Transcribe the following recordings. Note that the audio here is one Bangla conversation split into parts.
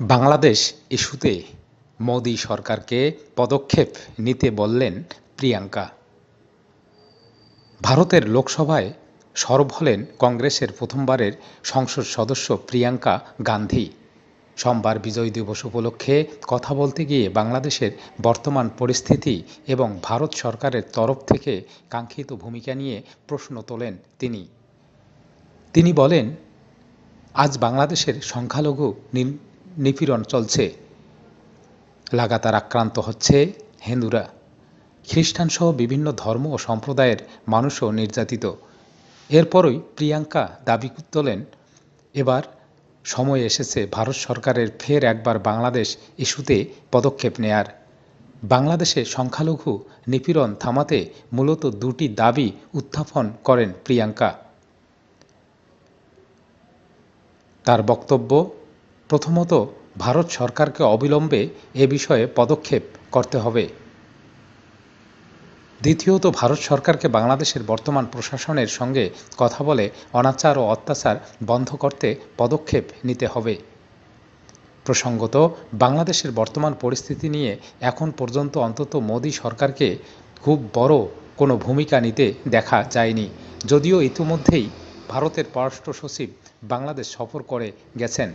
বাংলাদেশ ইস্যুতে মোদি সরকারকে পদক্ষেপ নিতে বললেন প্রিয়াঙ্কা। ভারতের লোকসভায় সরব হলেন কংগ্রেসের প্রথমবারের সংসদ সদস্য প্রিয়াঙ্কা গান্ধী। সোমবার বিজয় দিবস উপলক্ষে কথা বলতে গিয়ে বাংলাদেশের বর্তমান পরিস্থিতি এবং ভারত সরকারের তরফ থেকে কাঙ্ক্ষিত ভূমিকা নিয়ে প্রশ্ন তোলেন তিনি। তিনি বলেন, আজ বাংলাদেশের সংখ্যালঘু নিপীড়ন চলছে। লাগাতার আক্রান্ত হচ্ছে হিন্দুরা। খ্রিস্টানসহ বিভিন্ন ধর্ম ও সম্প্রদায়ের মানুষও নির্যাতিত। এরপরই প্রিয়াঙ্কা দাবি তোলেন, এবার সময় এসেছে ভারত সরকারের ফের একবার বাংলাদেশ ইস্যুতে পদক্ষেপ নেয়ার। বাংলাদেশে সংখ্যালঘু নিপীড়ন থামাতে মূলত দুটি দাবি উত্থাপন করেন প্রিয়াঙ্কা। তার বক্তব্য প্রথমত, ভারত সরকারকে অবিলম্বে এ বিষয়ে পদক্ষেপ করতে হবে। দ্বিতীয়ত, ভারত সরকারকে বাংলাদেশের বর্তমান প্রশাসনের সঙ্গে কথা বলে অনাচার ও অত্যাচার বন্ধ করতে পদক্ষেপ নিতে হবে। প্রসঙ্গত, বাংলাদেশের বর্তমান পরিস্থিতি নিয়ে এখন পর্যন্ত অন্তত মোদী সরকারকে খুব বড় কোনো ভূমিকা নিতে দেখা যায়নি। যদিও ইতিমধ্যেই ভারতের পররাষ্ট্র সচিব বাংলাদেশ সফর করে গেছেন।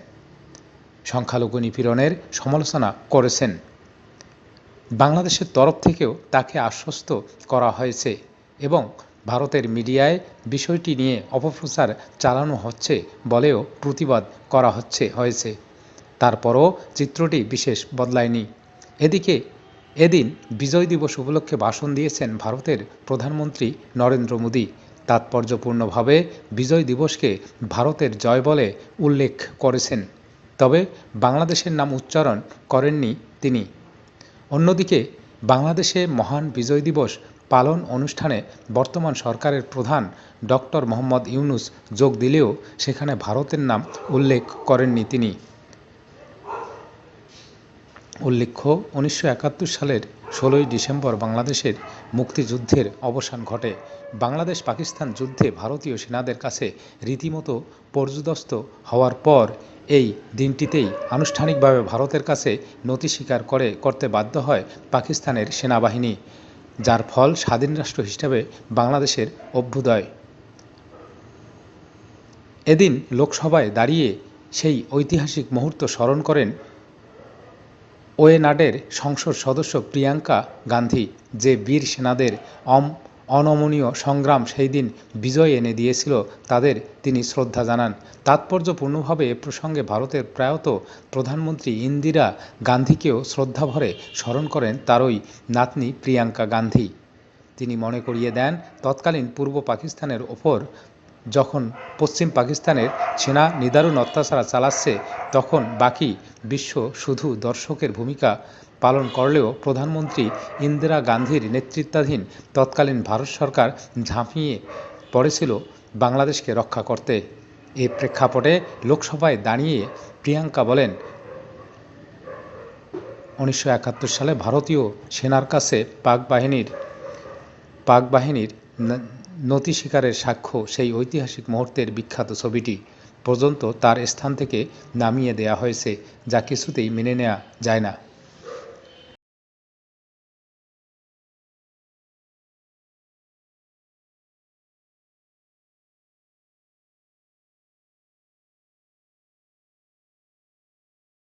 সংখ্যালঘু নিপীড়নের সমালোচনা করেছেন। বাংলাদেশের তরফ থেকেও তাকে আশ্বস্ত করা হয়েছে এবং ভারতের মিডিয়ায় বিষয়টি নিয়ে অপপ্রচার চালানো হচ্ছে বলেও প্রতিবাদ করা হচ্ছে, হয়েছে। তারপরও চিত্রটি বিশেষ বদলায়নি। এদিকে, এদিন বিজয় দিবস উপলক্ষে ভাষণ দিয়েছেন ভারতের প্রধানমন্ত্রী নরেন্দ্র মোদী। তাৎপর্যপূর্ণভাবে বিজয় দিবসকে ভারতের জয় বলে উল্লেখ করেছেন। তবে বাংলাদেশের নাম উচ্চারণ করেননি তিনি। অন্যদিকে, বাংলাদেশে মহান বিজয় দিবস পালন অনুষ্ঠানে বর্তমান সরকারের প্রধান ডক্টর মোহাম্মদ ইউনুস যোগ দিলেও সেখানে ভারতের নাম উল্লেখ করেননি তিনি। উল্লেখ্য, উনিশশো একাত্তর সালের ষোলোই ডিসেম্বর বাংলাদেশের মুক্তিযুদ্ধের অবসান ঘটে। বাংলাদেশ পাকিস্তান যুদ্ধে ভারতীয় সেনাদের কাছে রীতিমতো পর্যুদস্ত হওয়ার পর এই দিনটিতেই আনুষ্ঠানিকভাবে ভারতের কাছে নথি স্বীকার করে করতে বাধ্য হয় পাকিস্তানের সেনাবাহিনী, যার ফল স্বাধীন রাষ্ট্র হিসেবে বাংলাদেশের অভ্যুদয়। এদিন লোকসভায় দাঁড়িয়ে সেই ঐতিহাসিক মুহূর্ত স্মরণ করেন ওয়েনাডের সংসদ সদস্য প্রিয়াঙ্কা গান্ধী যে বীর সেনাদের অম, অনমনীয় সংগ্রাম সেই দিন বিজয় এনে দিয়েছিল তাদের তিনি শ্রদ্ধা জানান। তাৎপর্যপূর্ণভাবে এ প্রসঙ্গে ভারতের প্রয়াত প্রধানমন্ত্রী ইন্দিরা গান্ধীকেও শ্রদ্ধাভরে স্মরণ করেন তারই নাতনি প্রিয়াঙ্কা গান্ধী। তিনি মনে করিয়ে দেন, তৎকালীন পূর্ব পাকিস্তানের ওপর যখন পশ্চিম পাকিস্তানের সেনা নিদারুণ অত্যাচার চালাচ্ছে, তখন বাকি বিশ্ব শুধু দর্শকের ভূমিকা পালন করলেও প্রধানমন্ত্রী ইন্দিরা গান্ধীর নেতৃত্বাধীন তৎকালীন ভারত সরকার ঝাঁপিয়ে পড়েছিল বাংলাদেশকে রক্ষা করতে। এ প্রেক্ষাপটে লোকসভায় দাঁড়িয়ে প্রিয়াঙ্কা বলেন, উনিশশো একাত্তর সালে ভারতীয় সেনার কাছে পাক বাহিনীর পাক বাহিনীর নতি শিকারের সাক্ষ্য সেই ঐতিহাসিক মুহূর্তের বিখ্যাত ছবিটি পর্যন্ত তার স্থান থেকে নামিয়ে দেয়া হয়েছে, যা কিছুতেই মেনে নেওয়া যায় না।